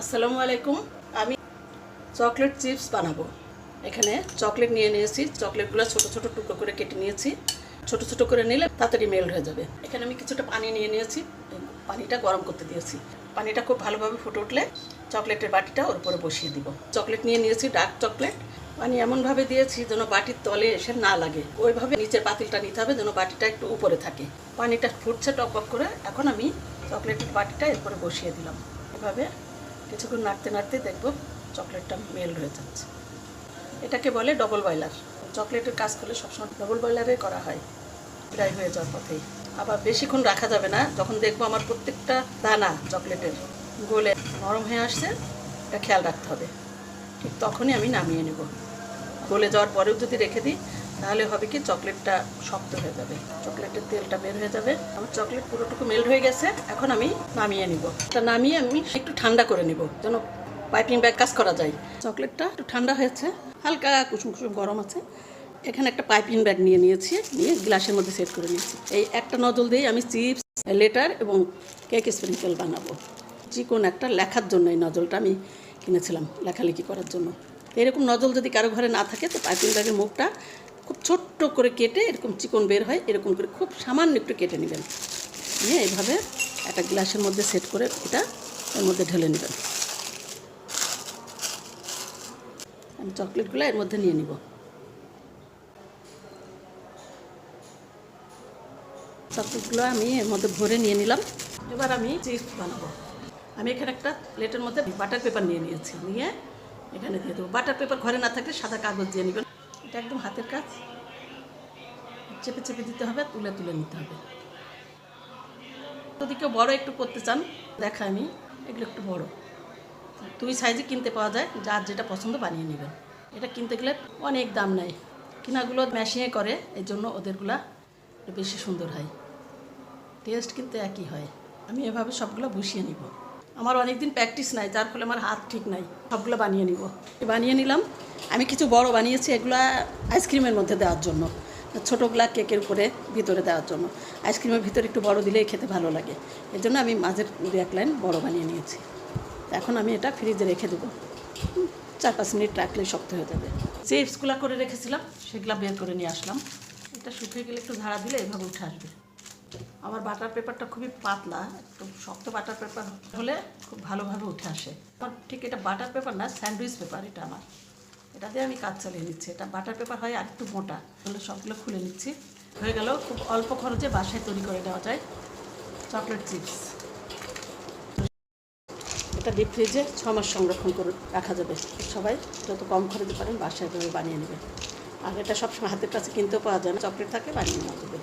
আসসালামু আলাইকুম। আমি চকলেট চিপস বানাবো। এখানে চকলেট নিয়ে নিয়েছি। চকলেটগুলো ছোট ছোট টুকরো করে কেটে নিয়েছি। ছোট ছোট করে নিলে তাড়াতাড়ি মেল্ট হয়ে যাবে। এখানে আমি কিছুটা পানি নিয়ে নিয়েছি। পানিটা গরম করতে দিয়েছি। পানিটা খুব ভালোভাবে ফুটে উঠলে চকলেটের বাটিটা ওর উপরে বসিয়ে দিব। চকলেট নিয়ে নিয়েছি ডার্ক চকলেট পানি এমনভাবে দিয়েছি যেন বাটির তলে এসে না লাগে। ওইভাবে নিচের পাতিলটা নিতে হবে যেন বাটিটা একটু উপরে থাকে। পানিটা ফুটছে টক করে। এখন আমি চকলেটের বাটিটা এরপরে বসিয়ে দিলাম। এভাবে কিছুক্ষণ নাড়তে নাড়তে দেখব চকলেটটা মেল হয়ে যাচ্ছে। এটাকে বলে ডবল বয়লার চকলেটের কাজ করলে সবসময় ডবল বয়লারে করা হয়। ড্রাই হয়ে যাওয়ার পথেই। আবার বেশিক্ষণ রাখা যাবে না। যখন দেখব আমার প্রত্যেকটা দানা চকলেটের গলে নরম হয়ে আসছে, এটা খেয়াল রাখতে হবে। ঠিক তখনই আমি নামিয়ে নেব। গলে যাওয়ার পরেও যদি রেখে দিই তাহলে হবে কি চকলেটটা শক্ত হয়ে যাবে। চকলেটের তেলটা বের হয়ে যাবে। আমার চকলেট পুরোটুকু মেল্ট হয়ে গেছে। এখন আমি নামিয়ে নিব। এটা নামিয়ে আমি একটু ঠান্ডা করে নিব, যেন পাইপিং ব্যাগ কাজ করা যায়। চকলেটটা একটু ঠান্ডা হয়েছে। হালকা কুসুম কুসুম গরম আছে। এখানে একটা পাইপিং ব্যাগ নিয়ে নিয়েছি, নিয়ে গ্লাসের মধ্যে সেট করে নিয়েছি। এই একটা নজল দিয়ে আমি চিপস, লেটার এবং কেক স্প্রিঙ্কেল বানাবো। যে কোনো একটা লেখার জন্য এই নজলটা আমি কিনেছিলাম লেখালেখি করার জন্য। এরকম নজল যদি কারও ঘরে না থাকে, তো পাইপিং ব্যাগের মুখটা খুব ছোট্ট করে কেটে এরকম চিকন বের হয়, এরকম করে খুব সামান্য একটু কেটে নেবেন। নিয়ে এইভাবে একটা গ্লাসের মধ্যে সেট করে এটা এর মধ্যে ঢেলে নেবেন। আমি চকলেটগুলো এর মধ্যে নিয়ে নিব। চকলেটগুলো আমি এর মধ্যে ভরে নিয়ে নিলাম। এবার আমি চিপস বানাবো। আমি এখানে একটা প্লেটের মধ্যে বাটার পেপার নিয়ে নিয়েছি। নিয়ে এখানে দিয়ে দেবো। বাটার পেপার ঘরে না থাকলে সাদা কাগজ দিয়ে নেবেন। এটা একদম হাতের কাজ। চেপে চেপে দিতে হবে, তুলে তুলে নিতে হবে। যদি কেউ বড়ো একটু করতে চান দেখা আমি, এগুলো একটু বড়। দুই সাইজে কিনতে পাওয়া যায়, যার যেটা পছন্দ বানিয়ে নেবেন। এটা কিনতে গেলে অনেক দাম নেয়। কিনাগুলো মেশিনে করে এই জন্য ওদেরগুলা বেশি সুন্দর হয়। টেস্ট কিন্তু একই হয়। আমি এভাবে সবগুলো বসিয়ে নিব। আমার অনেক দিন প্র্যাকটিস নাই, যার ফলে আমার হাত ঠিক নাই। সবগুলো বানিয়ে নিব। বানিয়ে নিলাম। আমি কিছু বড় বানিয়েছি এগুলা আইসক্রিমের মধ্যে দেওয়ার জন্য। ছোটোগুলা কেকের উপরে ভিতরে দেওয়ার জন্য। আইসক্রিমের ভিতরে একটু বড় দিলেই খেতে ভালো লাগে। এর জন্য আমি মাঝের দু এক লাইন বড় বানিয়ে নিয়েছি। এখন আমি এটা ফ্রিজে রেখে দেবো। চার পাঁচ মিনিট রাখলে শক্ত হয়ে যাবে। যে চিপসগুলো করে রেখেছিলাম, সেগুলো বের করে নিয়ে আসলাম। এটা শুকিয়ে গেলে একটু ঝাড়া দিলে এভাবে উঠে আসবে। আমার বাটার পেপারটা খুবই পাতলা, একটু শক্ত বাটার পেপার হলে খুব ভালোভাবে উঠে আসে। আমার ঠিক এটা বাটার পেপার না, স্যান্ডউইচ পেপার এটা আমার। এটা দিয়ে আমি কাজ চালিয়ে নিচ্ছি। এটা বাটার পেপার হয় আর একটু মোটা। তাহলে সবগুলো খুলে নিচ্ছি। হয়ে গেল, খুব অল্প খরচে বাসায় তৈরি করে দেওয়া যায় চকলেট চিপস। এটা ডিপ ফ্রিজে ছ মাস সংরক্ষণ করে রাখা যাবে সবাই। যত কম খরচে পারেন বাসায় বানিয়ে নেবেন। আর এটা সবসময় হাতের কাছে কিনতেও পাওয়া যায় না। চকলেট থাকে, বানিয়ে নেওয়া যাবে।